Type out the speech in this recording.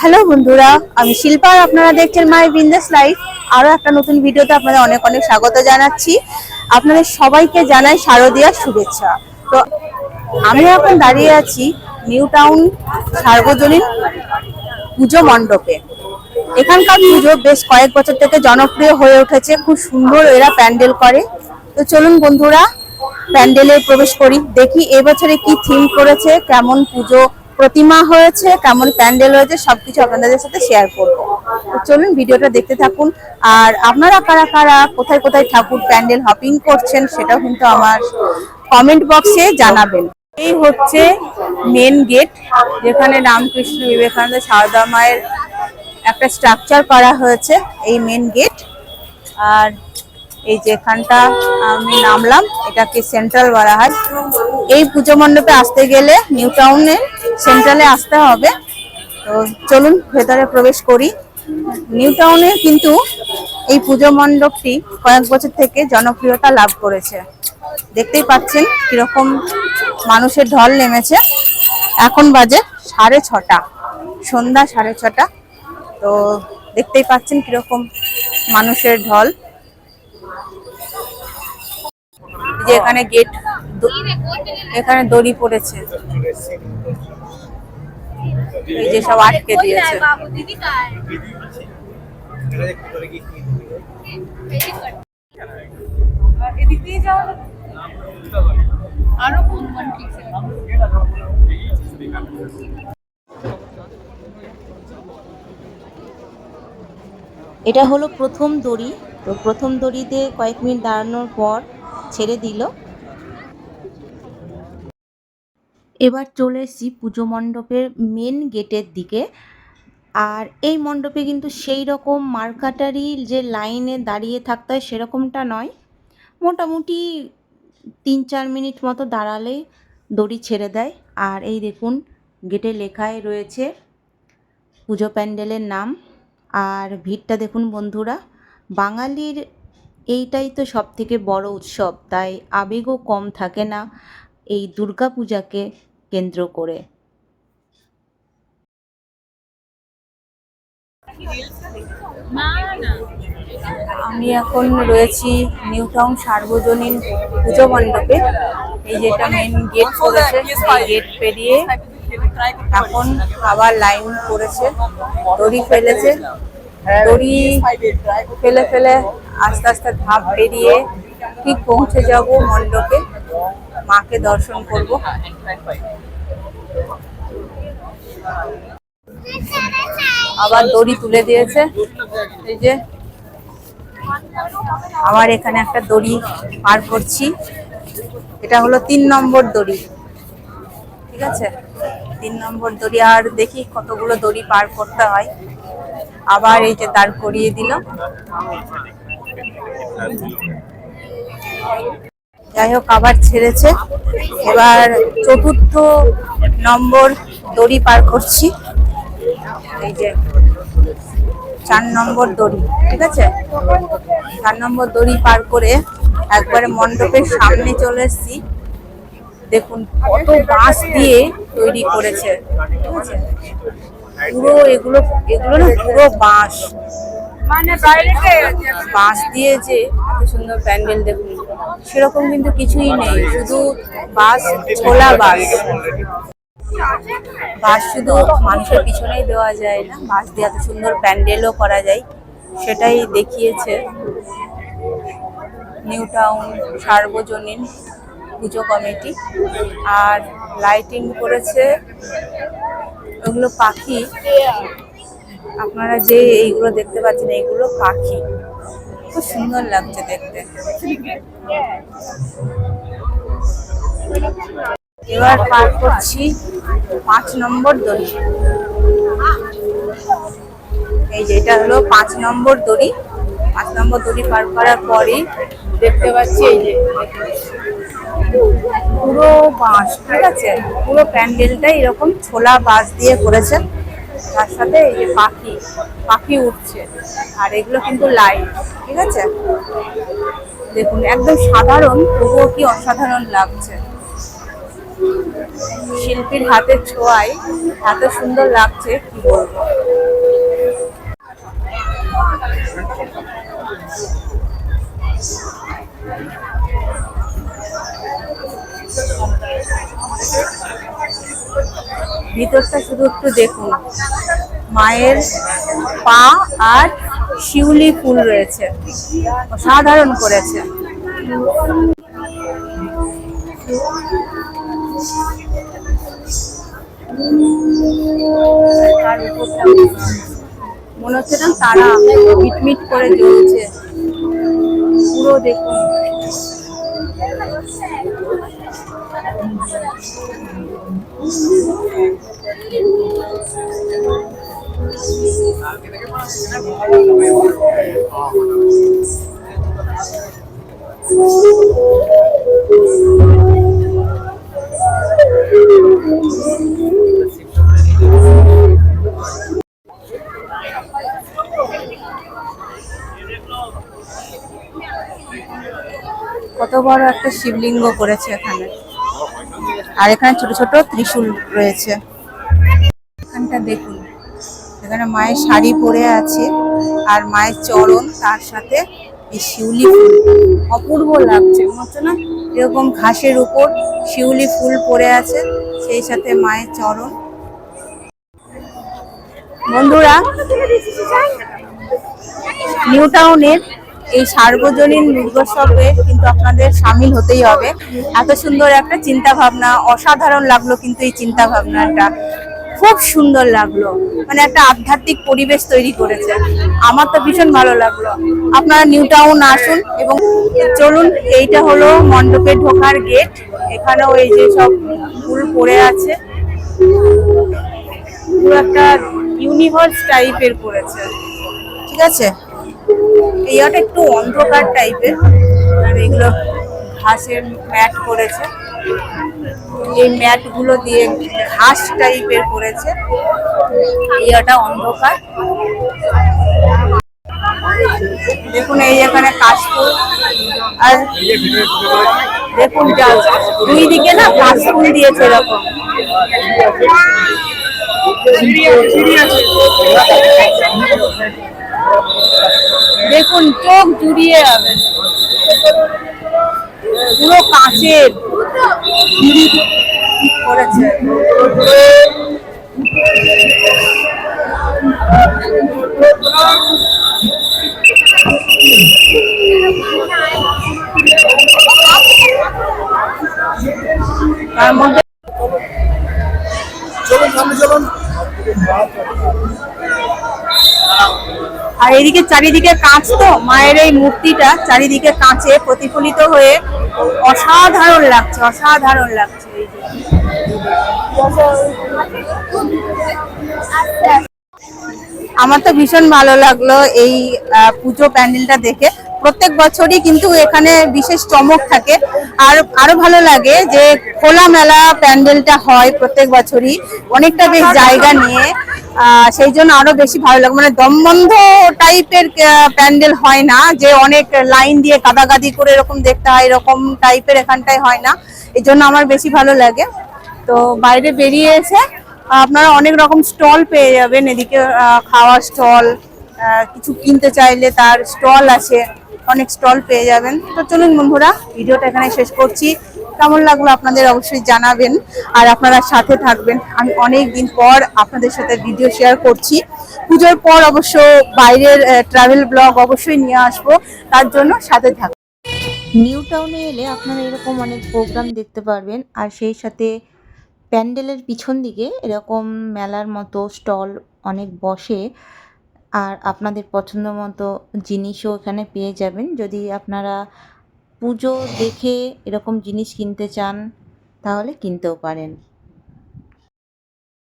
Hello বন্ধুরা, আমি শিল্পা আর আপনারা দেখছেন মাই বিন্দাস লাইফ। আরও একটা নতুন ভিডিওতে আপনাদের অনেক অনেক স্বাগত জানাচ্ছি। আপনাদের সবাইকে জানাই শারদীয়ার শুভেচ্ছা। তো আমি এখন দাঁড়িয়ে আছি নিউ টাউন সার্বজনীন পুজো মণ্ডপে। এখানকার পুজো বেশ কয়েক বছর থেকে জনপ্রিয় হয়ে উঠেছে, খুব সুন্দর এরা প্যান্ডেল করে। তো চলুন বন্ধুরা, প্যান্ডেলে প্রবেশ করি, দেখি এবছরে কি থিম করেছে, কেমন পুজো প্রতিমা হয়েছে, কেমন প্যান্ডেল হয়েছে, সবকিছু আপনাদের সাথে শেয়ার করব। চলুন ভিডিওটা দেখতে থাকুন। আর আপনারা কারা কারা, কোথায় কোথায় ঠাকুর প্যান্ডেল হপিং করছেন, সেটাও কিন্তু আমার কমেন্ট বক্সে জানাবেন। এই হচ্ছে মেন গেট যেখানে রামকৃষ্ণ বিবেকানন্দ সারদা মায়ের একটা স্ট্রাকচার করা হয়েছে, এই মেন গেট আর এই যেখানটা আমি নামলাম, এটাকে সেন্ট্রাল বলা হয়। এই পুজো মণ্ডপে আসতে গেলে নিউ টাউনে সেন্ট্রালে আসতে হবে। তো চলুন ভেতরে প্রবেশ করি। নিউ টাউনে কিন্তু এই পুজো মণ্ডপটি কয়েক বছর থেকে জনপ্রিয়তা লাভ করেছে। দেখতেই পাচ্ছেন কীরকম মানুষের ঢল নেমেছে। এখন বাজে সাড়ে ছটা, সন্ধ্যা সাড়ে ছটা। তো দেখতেই পাচ্ছেন কীরকম মানুষের ঢল। যে এখানে গেট এখানে দড়ি পড়েছে। এই যে সব আটকে দিয়েছে। আরও কোন কোন ঠিক এটা হলো প্রথম দড়ি। তো প্রথম দড়িতে কয়েক মিনিট দাঁড়ানোর পর ছেড়ে দিল। এবার চলে এসেছি পুজো মণ্ডপের মেন গেটের দিকে। আর এই মণ্ডপে কিন্তু সেই রকম মার্কাটারি যে লাইনে দাঁড়িয়ে থাকতে হয় সেরকমটা নয়। মোটামুটি তিন চার মিনিট মতো দাঁড়ালে দড়ি ছেড়ে দেয়। আর এই দেখুন গেটে লেখায় রয়েছে পুজো প্যান্ডেলের নাম। আর ভিড়টা দেখুন বন্ধুরা, বাঙালির এইটাই তো সব থেকে বড় উৎসব। তাই আবেগও কম থাকে না এই দুর্গা পূজাকে কেন্দ্র করে। আমি এখন রয়েছি নিউ টাউন সার্বজনীন পুজো মণ্ডপে। এই যেটা মেন গেট করেছে এই গেট পেরিয়ে এখন আবার লাইন করেছে। দড়ি ফেলেছে। দড়ি ফেলে ফেলে আস্তে আস্তে ধাপ পেরিয়ে ঠিক পৌঁছে যাব মণ্ডপে। মাকে দর্শন করব। আবার দড়ি তুলে দিয়েছে। এই যে আবার এখানে একটা দড়ি পার করছি। এটা হলো তিন নম্বর দড়ি। ঠিক আছে? তিন নম্বর দড়ি, আর দেখি কতগুলো দড়ি পার করতে হয়। আবার এই যে দাঁড় করিয়ে দিল। যাই হোক আবার ছেড়েছে। এবার চতুর্থ নম্বর দড়ি পার করছি। এই যে, চার নম্বর দড়ি, ঠিক আছে? চার নম্বর দড়ি পার করে একবারে মণ্ডপের সামনে চলে এসেছি। দেখুন, কত বাঁশ দিয়ে তৈরি করেছে, ঠিক আছে? পুরো এগুলো এগুলো না পুরো বাঁশ। মানে বাইরে বাঁশ দিয়ে যে এত সুন্দর প্যান্ডেল দেখুন, সেরকম কিন্তু কিছুই নেই, শুধু বাঁশ ছোলা বাঁশ বাঁশ শুধু মানুষের পিছনেই দেওয়া যায় না বাঁশ দিয়ে এত সুন্দর প্যান্ডেলও করা যায়, সেটাই দেখিয়েছে নিউ টাউন সার্বজনীন পুজো কমিটি। আর লাইটিং করেছে ওগুলো পাখি। আপনারা যে এইগুলো দেখতে পাচ্ছেন, এইগুলো পাখি। খুব সুন্দর লাগছে দেখতে। এবার পার করছি পাঁচ নম্বর দড়ি। এই যে এটা হলো পাঁচ নম্বর দড়ি। পাঁচ নম্বর দড়ি পার করার পরই দেখতে পাচ্ছি এই যে পুরো বাঁশ, ঠিক আছে? পুরো প্যান্ডেলটাই এরকম ছোলা বাঁশ দিয়ে করেছে। তার সাথে এই যে পাখি পাখি উঠছে আর এগুলো কিন্তু লাইট ঠিক আছে? দেখুন, একদম সাধারণ, তবুও কি অসাধারণ লাগছে। শিল্পীর হাতের ছোঁয়ায়, এত সুন্দর লাগছে, কি বলব? ভিতরটা শুধু একটু দেখুন। মায়ের পা আর শিউলি ফুল রয়েছে। সাধারণ করেছে। মনে হচ্ছে না তারা মিটমিট করে জ্বলছে। পুরো দেখুন। কত বড় একটা শিবলিঙ্গ করেছে এখানে। আর এখানে ছোট ছোট ত্রিশূল রয়েছে। এখানটা দেখুন। এখানে মায়ের শাড়ি পরে আছে আর মায়ের চরণ তার সাথে এই শিউলি ফুল। অপূর্ব লাগছে হচ্ছে না? এরকম ঘাসের উপর শিউলি ফুল পরে আছে, সেই সাথে মায়ের চরণ। বন্ধুরা, নিউ টাউনের এই সার্বজনীন দুর্গোৎসবে কিন্তু আপনাদের সামিল হতেই হবে। এত সুন্দর একটা চিন্তা ভাবনা অসাধারণ লাগল কিন্তু এই চিন্তা ভাবনাটা খুব সুন্দর লাগল। মানে একটা আধ্যাত্মিক পরিবেশ তৈরি করেছে। আমার তো ভীষণ ভালো লাগল। আপনারা নিউ টাউন আসুন এবং চলুন, এইটা হলো মণ্ডপে ঢোকার গেট। এখানেও এই যে সব ফুল পড়ে আছে। পুরো একটা ইউনিভার্স টাইপের করেছে। ঠিক আছে? এইটা একটু অন্ধকার টাইপের আর এগুলো ঘাসের ম্যাট করেছে এই ম্যাটগুলো দিয়ে ঘাস টাইপের করেছে এইটা অন্ধকার। দেখুন এই এখানে কাশফুল। আর দেখুন দুই দিকে না কাশফুল দিয়েছে এরকম। দেখুন চোখ জুড়িয়ে যাবে। পুরো কাঁচের। করেছে। চলুন সামনে চলুন। আর এদিকে চারিদিকে কাঁচ তো, মায়ের এই মূর্তিটা চারিদিকে কাঁচে প্রতিফলিত হয়ে অসাধারণ লাগছে অসাধারণ লাগছে। আমার তো ভীষণ ভালো লাগল এই পুজো প্যান্ডেলটা দেখে প্রত্যেক বছরই কিন্তু এখানে বিশেষ চমক থাকে। আর আরও ভালো লাগে যে খোলামেলা প্যান্ডেলটা হয় প্রত্যেক বছরই। অনেকটা বেশ জায়গা নিয়ে সেই জন্য আরও বেশি ভালো লাগে। মানে দমবন্ধ টাইপের প্যান্ডেল হয় না, যে অনেক লাইন দিয়ে কাদাকাদি করে এরকম দেখতে হয়, এরকম টাইপের এখানটায় হয় না। এই জন্য আমার বেশি ভালো লাগে। তো বাইরে বেরিয়ে এসে আপনারা অনেক রকম স্টল পেয়ে যাবেন। এদিকে খাওয়ার স্টল কিছু কিনতে চাইলে তার স্টল আছে। অনেক স্টল পেয়ে যাবেন। তো চলুন বন্ধুরা, ভিডিওটা এখানে শেষ করছি। কেমন লাগল আপনাদের অবশ্যই জানাবেন আর আপনারা সাথে থাকবেন। আমি অনেক দিন পর আপনাদের সাথে ভিডিও শেয়ার করছি। পুজোর পর অবশ্য বাইরের ট্রাভেল ব্লগ অবশ্যই নিয়ে আসব। তার জন্য সাথে থাকবেন নিউ টাউনে এলে আপনারা এরকম অনেক প্রোগ্রাম দেখতে পারবেন। আর সেই সাথে প্যান্ডেলের পিছন দিকে এরকম মেলার মতো স্টল অনেক বসে। আর আপনাদের পছন্দ মতো জিনিসও এখানে পেয়ে যাবেন। যদি আপনারা পুজো দেখে এরকম জিনিস কিনতে চান, তাহলে কিনতেও পারেন।